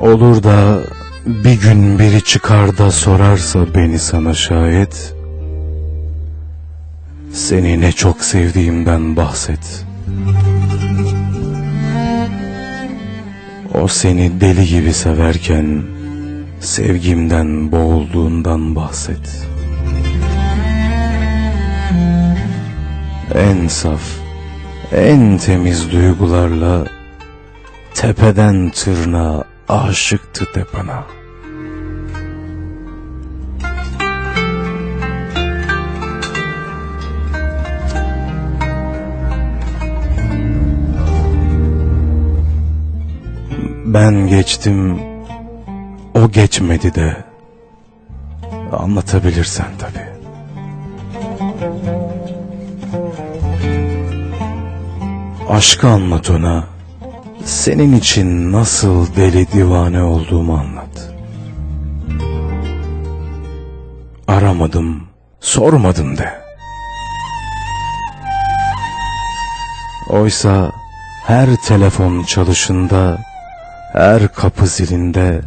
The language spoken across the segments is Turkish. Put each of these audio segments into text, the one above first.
Olur da bir gün biri çıkar da sorarsa beni sana şayet Seni ne çok sevdiğimden bahset. O seni deli gibi severken Sevgimden boğulduğundan bahset. En saf, en temiz duygularla Tepeden tırnağa aşıktı de bana. Ben geçtim, o geçmedi de. Anlatabilirsen tabii. Aşkı anlat ona. Senin için nasıl deli divane olduğumu anlat. Aramadım, sormadım de. Oysa her telefon çalışında, her kapı zilinde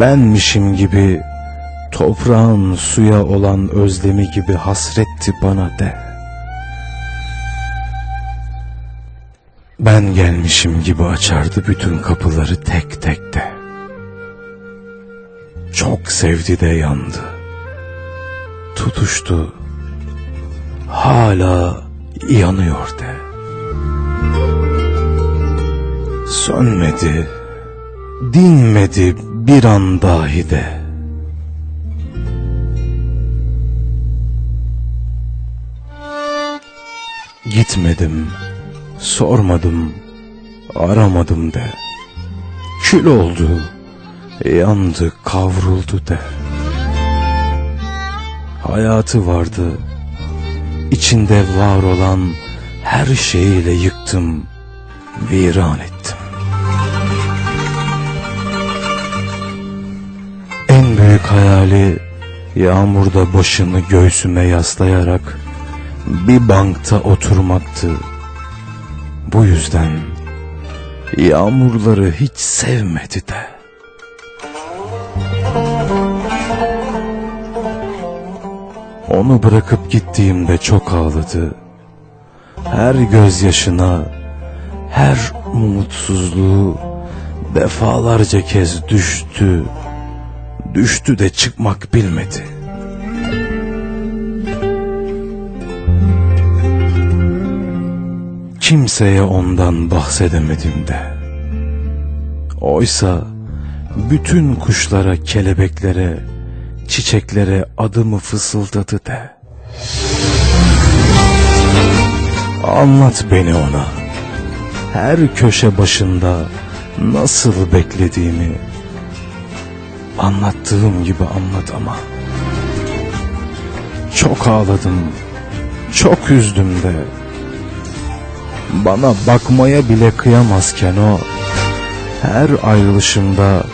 benmişim gibi toprağın suya olan özlemi gibi hasretti bana de. Ben gelmişim gibi açardı bütün kapıları tek tek de. Çok sevdi de yandı. Tutuştu. Hala yanıyor de. Sönmedi, dinmedi bir an dahi de. Gitmedim, sormadım, aramadım de. Kül oldu, yandı, kavruldu de. Hayatı vardı, içinde var olan her şeyiyle yıktım, viran ettim. En büyük hayali yağmurda başını göğsüme yaslayarak bir bankta oturmaktı. Bu yüzden yağmurları hiç sevmedi de. Onu bırakıp gittiğimde çok ağladı. Her gözyaşına, her umutsuzluğu defalarca kez düştü. Düştü de çıkmak bilmedi. Kimseye ondan bahsedemedim de. Oysa bütün kuşlara, kelebeklere, çiçeklere adımı fısıldadı de. Anlat beni ona. Her köşe başında nasıl beklediğimi anlattığım gibi anlat ama. Çok ağladım, çok üzdüm de. Bana bakmaya bile kıyamazken o her ayrılışımda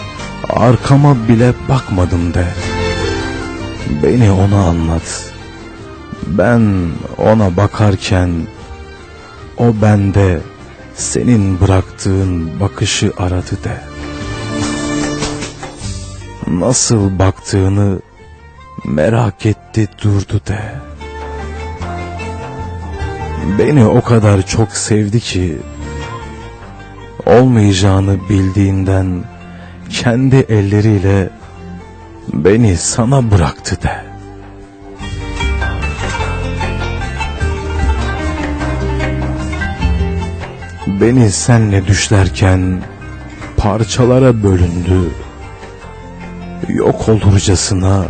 arkama bile bakmadım de. Beni ona anlat. Ben ona bakarken o bende senin bıraktığın bakışı aradı de. Nasıl baktığını merak etti durdu de. Beni o kadar çok sevdi ki olmayacağını bildiğinden kendi elleriyle beni sana bıraktı de. Beni senle düşlerken parçalara bölündü. Yok olurcasına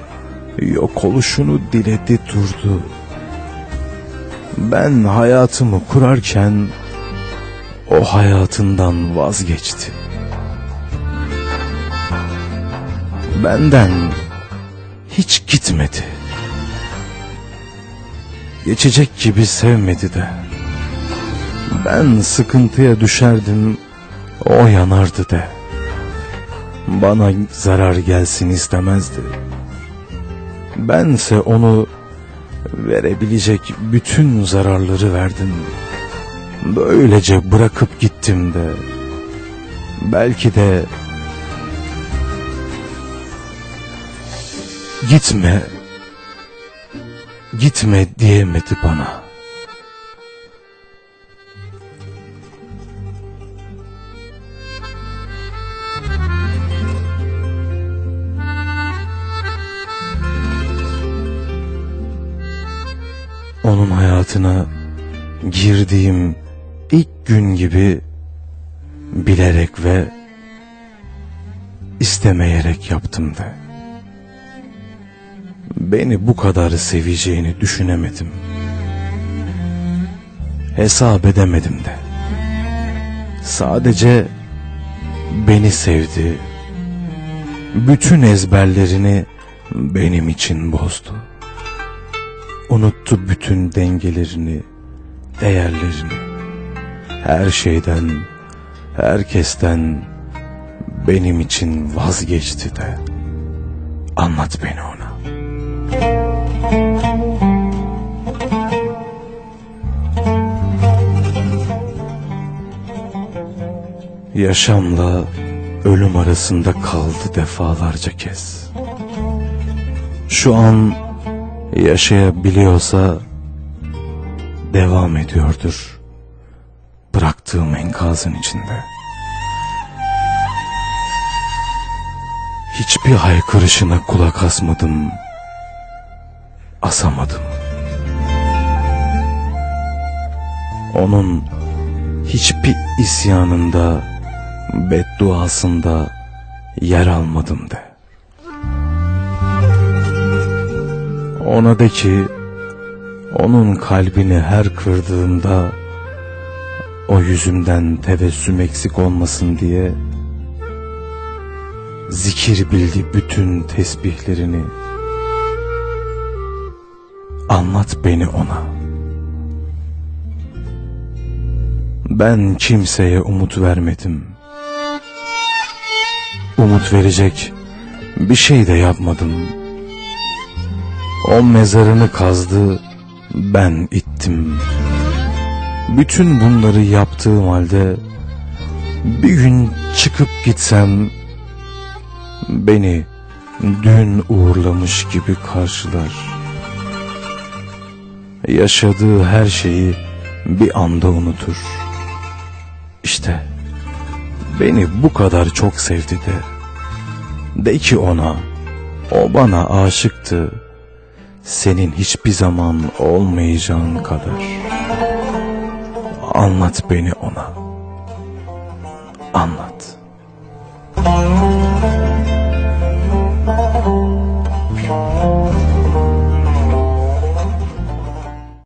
yok oluşunu diledi durdu. Ben hayatımı kurarken o hayatından vazgeçti. Benden hiç gitmedi. Geçecek gibi sevmedi de. Ben sıkıntıya düşerdim, o yanardı de. Bana zarar gelsin istemezdi. Bense onu Verebilecek bütün zararları verdim. Böylece bırakıp gittim de. Belki de... Gitme. Gitme diyemedi bana.'' Onun hayatına girdiğim ilk gün gibi bilerek ve istemeyerek yaptım da. Beni bu kadar seveceğini düşünemedim. Hesap edemedim de. Sadece beni sevdi. Bütün ezberlerini benim için bozdu. Unuttu bütün dengelerini, değerlerini. Her şeyden, herkesten benim için vazgeçti de. Anlat beni ona. Yaşamla ölüm arasında kaldı defalarca kez. Şu an yaşayabiliyorsa devam ediyordur. Bıraktığım enkazın içinde. Hiçbir haykırışına kulak asmadım. Asamadım. Onun hiçbir isyanında, bedduasında yer almadım de. Ona de ki, onun kalbini her kırdığımda, o yüzümden tebessüm eksik olmasın diye, zikir bildi bütün tesbihlerini. Anlat beni ona. Ben kimseye umut vermedim. Umut verecek bir şey de yapmadım. O mezarını kazdı, ben ittim. Bütün bunları yaptığım halde bir gün çıkıp gitsem beni dün uğurlamış gibi karşılar. Yaşadığı her şeyi bir anda unutur. İşte beni bu kadar çok sevdi de. De ki ona, o bana aşıktı senin hiçbir zaman olmayacağın kadar. Anlat beni ona. Anlat. Anlat.